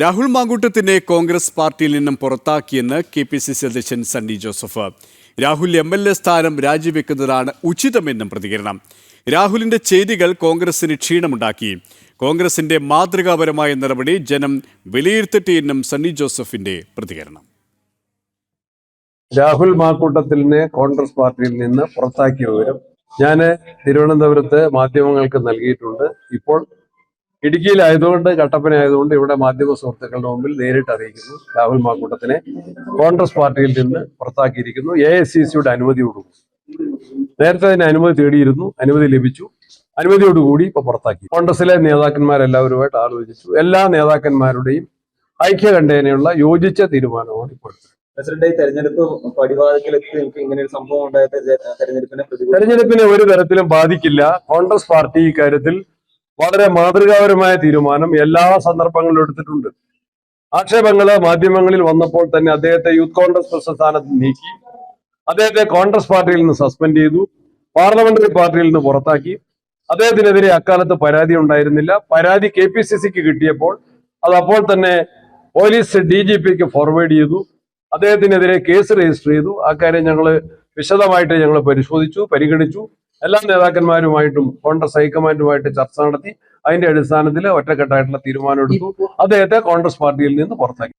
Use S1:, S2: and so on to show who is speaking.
S1: രാഹുൽ മാങ്കൂട്ടത്തിനെ കോൺഗ്രസ് പാർട്ടിയിൽ നിന്നും പുറത്താക്കിയെന്ന് കെ പി സി സി അധ്യക്ഷൻ Sunny Joseph. Rahul M L A സ്ഥാനം രാജിവെക്കുന്നതാണ് ഉചിതമെന്നും പ്രതികരണം. രാഹുലിന്റെ ചെയ്തികൾ കോൺഗ്രസിന് ക്ഷീണമുണ്ടാക്കി. കോൺഗ്രസിന്റെ മാതൃകാപരമായ നടപടി ജനം വിലയിരുത്തട്ടെ എന്നും സണ്ണി ജോസഫിന്റെ പ്രതികരണം.
S2: രാഹുൽ മാക്കൂട്ടത്തിനെ കോൺഗ്രസ് പാർട്ടിയിൽ നിന്ന് പുറത്താക്കിയ വിവരം ഞാൻ തിരുവനന്തപുരത്ത് മാധ്യമങ്ങൾക്ക് നൽകിയിട്ടുണ്ട്. ഇപ്പോൾ ഇടുക്കിയിലായതുകൊണ്ട് കട്ടപ്പനയായതുകൊണ്ട് ഇവിടെ മാധ്യമ സുഹൃത്തുക്കളുടെ മുമ്പിൽ നേരിട്ട് അറിയിക്കുന്നു. രാഹുൽ മാക്കൂട്ടത്തിനെ കോൺഗ്രസ് പാർട്ടിയിൽ നിന്ന് പുറത്താക്കിയിരിക്കുന്നു. എ ഐ സി സിയുടെ അനുമതിയോടുകൂടി. നേരത്തെ അതിന് അനുമതി തേടിയിരുന്നു. അനുമതി ലഭിച്ചു. അനുമതിയോടുകൂടി ഇപ്പൊ പുറത്താക്കി. കോൺഗ്രസിലെ നേതാക്കന്മാരെല്ലാവരുമായിട്ട് ആലോചിച്ചു. എല്ലാ നേതാക്കന്മാരുടെയും ഐക്യകണ്ഠേനയുള്ള യോജിച്ച തീരുമാനമാണ് ഇപ്പോൾ.
S3: പ്രസിഡന്റ് ഈ തെരഞ്ഞെടുപ്പ് പടിവാതിക്കലെത്തി ഇങ്ങനെ ഒരു സംഭവം ഉണ്ടായത് തെരഞ്ഞെടുപ്പിനെ
S2: ഒരു തരത്തിലും ബാധിക്കില്ല. കോൺഗ്രസ് പാർട്ടി ഇക്കാര്യത്തിൽ വളരെ മാതൃകാപരമായ തീരുമാനം എല്ലാ സന്ദർഭങ്ങളിലും എടുത്തിട്ടുണ്ട്. ആക്ഷേപങ്ങൾ മാധ്യമങ്ങളിൽ വന്നപ്പോൾ തന്നെ അദ്ദേഹത്തെ യൂത്ത് കോൺഗ്രസ് പ്രസിഡന്റ് സ്ഥാനത്ത് നീക്കി. അദ്ദേഹത്തെ കോൺഗ്രസ് പാർട്ടിയിൽ നിന്ന് സസ്പെൻഡ് ചെയ്തു. പാർലമെന്ററി പാർട്ടിയിൽ നിന്ന് പുറത്താക്കി. അദ്ദേഹത്തിനെതിരെ അക്കാലത്ത് പരാതി ഉണ്ടായിരുന്നില്ല. പരാതി കെ പി സി സിക്ക് കിട്ടിയപ്പോൾ അത് അപ്പോൾ തന്നെ പോലീസ് ഡി ജി പിക്ക് ഫോർവേഡ് ചെയ്തു. അദ്ദേഹത്തിനെതിരെ കേസ് രജിസ്റ്റർ ചെയ്തു. കാര്യം ഞങ്ങൾ വിശദമായിട്ട് ഞങ്ങൾ പരിശോധിച്ചു പരിഗണിച്ചു. എല്ലാ നേതാക്കന്മാരുമായിട്ടും കോൺഗ്രസ് ഹൈക്കമാൻഡുമായിട്ട് ചർച്ച നടത്തി അതിന്റെ അടിസ്ഥാനത്തിൽ ഒറ്റക്കെട്ടായിട്ടുള്ള തീരുമാനം എടുത്തു അദ്ദേഹത്തെ കോൺഗ്രസ് പാർട്ടിയിൽ നിന്ന് പുറത്താക്കി.